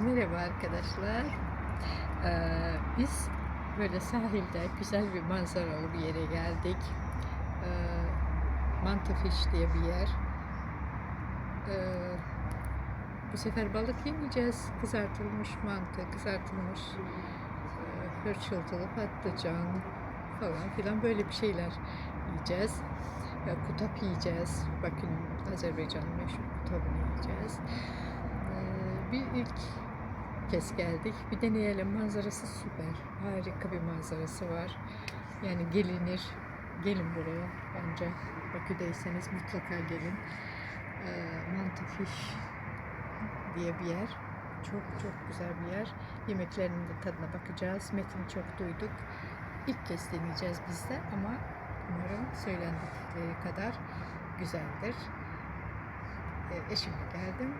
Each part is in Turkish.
Merhaba arkadaşlar. Ee, biz böyle sahilde güzel bir manzaralı bir yere geldik. Ee, Mantıfiş diye bir yer. Ee, bu sefer balık yemeyeceğiz. Kızartılmış mantı, kızartılmış e, hırçıltılı patlıcan falan filan böyle bir şeyler yiyeceğiz. Ee, kutap yiyeceğiz. Bakın Azerbaycan'ın meşhur kutabını yiyeceğiz. Ee, bir ilk kez geldik. Bir deneyelim. Manzarası süper. Harika bir manzarası var. Yani gelinir. Gelin buraya bence. Bakü'deyseniz mutlaka gelin. Ee, Mantıfiş diye bir yer. Çok çok güzel bir yer. Yemeklerinin de tadına bakacağız. Metin çok duyduk. İlk kez deneyeceğiz biz de ama umarım söylendikleri kadar güzeldir. Ee, eşimle geldim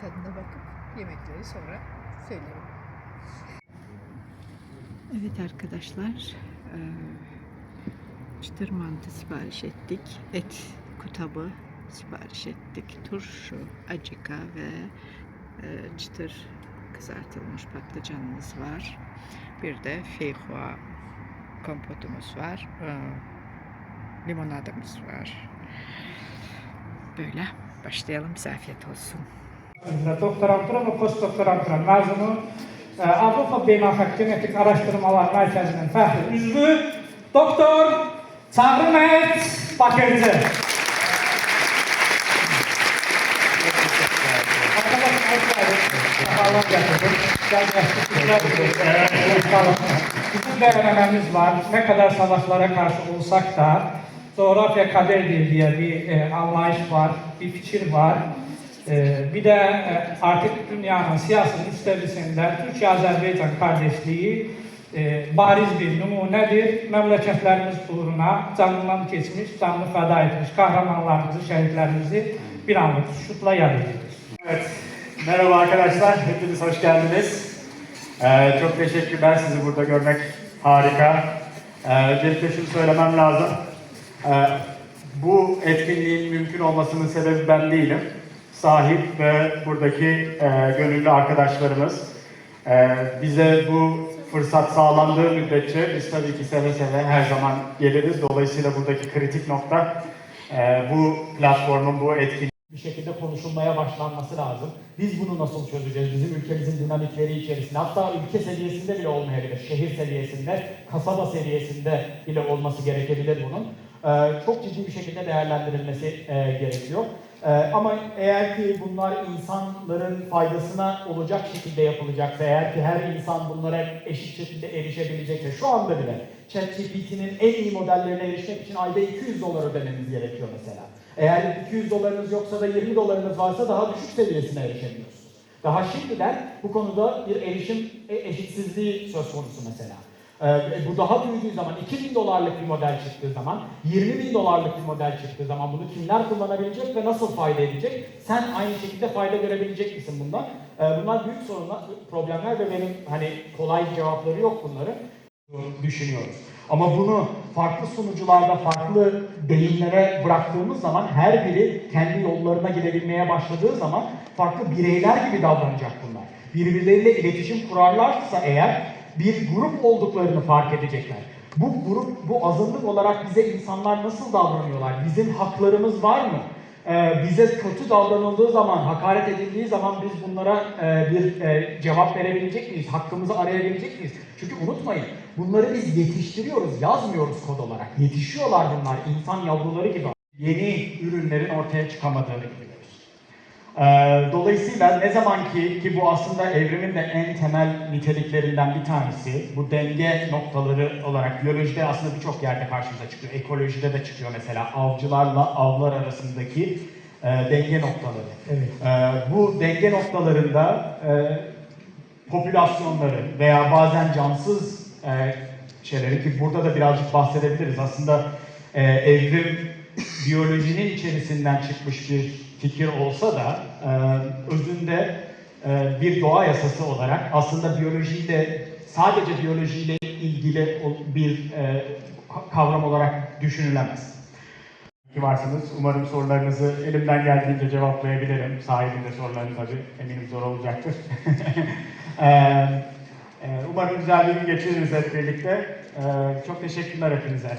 tadına bakıp yemekleri sonra söylerim. Evet arkadaşlar, eee, çıtır mantı sipariş ettik. Et kutabı sipariş ettik. Turşu, acıka ve eee, çıtır kızartılmış patlıcanımız var. Bir de feyhua kompotumuz var. eee, limonadımız var. Böyle başlayalım. Bize olsun. Doktorantura ve postdoktorantura mezunu e, Avrupa Beynelxalq Genetik Araştırmalar Merkezi'nin fəxri üzvü Doktor Çağrı Məhət Bakırcı. Bizim değerlememiz var. Ne kadar savaşlara karşı olsak da coğrafya kaderdir diye bir e, anlayış var, bir fikir var. E, bir de e, artık dünyanın siyasi müstəvisində Türkiyə-Azərbaycan kardeşliği e, bariz bir numunedir. Memleketlerimiz uğruna canından geçmiş, canını feda etmiş kahramanlarımızı, şehitlerimizi bir anlık şutla yad. Evet, merhaba arkadaşlar, hepiniz hoş geldiniz. Ee, çok teşekkürler, sizi burada görmek harika. Ee, öncelikle şunu söylemem lazım. Ee, bu etkinliğin mümkün olmasının sebebi ben değilim. Sahip ve buradaki e, gönüllü arkadaşlarımız. Ee, bize bu fırsat sağlandığı müddetçe biz tabii ki seve seve her zaman geliriz. Dolayısıyla buradaki kritik nokta e, bu platformun, bu etkinliğin bir şekilde konuşulmaya başlanması lazım. Biz bunu nasıl çözeceğiz? Bizim ülkemizin dinamikleri içerisinde, hatta ülke seviyesinde bile olmayabilir, şehir seviyesinde, kasaba seviyesinde bile olması gerekebilir bunun. Ee, çok ciddi bir şekilde değerlendirilmesi e, gerekiyor. Ee, ama eğer ki bunlar insanların faydasına olacak şekilde yapılacaksa, eğer ki her insan bunlara eşit şekilde erişebilecekse, şu anda bile ChatGPT'nin en iyi modellerine erişmek için ayda 200 dolar ödememiz gerekiyor mesela. Eğer 200 dolarınız yoksa da 20 dolarınız varsa daha düşük seviyesine erişemiyorsunuz. Daha şimdiden bu konuda bir erişim e, eşitsizliği söz konusu mesela. Ee, bu daha büyüdüğü zaman 2000 dolarlık bir model çıktığı zaman 20 bin dolarlık bir model çıktığı zaman bunu kimler kullanabilecek ve nasıl fayda edecek? Sen aynı şekilde fayda görebilecek misin bundan? Ee, bunlar büyük sorunlar, problemler ve benim hani kolay cevapları yok bunların düşünüyoruz. Ama bunu farklı sunucularda, farklı beyinlere bıraktığımız zaman her biri kendi yollarına gidebilmeye başladığı zaman farklı bireyler gibi davranacak bunlar. Birbirleriyle iletişim kurarlarsa eğer bir grup olduklarını fark edecekler. Bu grup, bu azınlık olarak bize insanlar nasıl davranıyorlar? Bizim haklarımız var mı? Ee, bize kötü davranıldığı zaman, hakaret edildiği zaman biz bunlara e, bir e, cevap verebilecek miyiz? Hakkımızı arayabilecek miyiz? Çünkü unutmayın, bunları biz yetiştiriyoruz, yazmıyoruz kod olarak. Yetişiyorlar bunlar, insan yavruları gibi. Yeni ürünlerin ortaya çıkamadığını biliyoruz. Ee, dolayısıyla ne zaman ki, ki bu aslında evrimin de en temel niteliklerinden bir tanesi, bu denge noktaları olarak biyolojide aslında birçok yerde karşımıza çıkıyor. Ekolojide de çıkıyor mesela avcılarla avlar arasındaki e, denge noktaları. Evet. Ee, bu denge noktalarında e, popülasyonları veya bazen cansız e, şeyleri ki burada da birazcık bahsedebiliriz. Aslında e, evrim biyolojinin içerisinden çıkmış bir fikir olsa da e, özünde e, bir doğa yasası olarak aslında biyolojiyle sadece biyolojiyle ilgili bir e, kavram olarak düşünülemez. varsınız. Umarım sorularınızı elimden geldiğince cevaplayabilirim. Sahibinde soruların tabii eminim zor olacaktır. Ee, umarım güzel bir gün geçiririz hep birlikte. Ee, çok teşekkürler hepinize.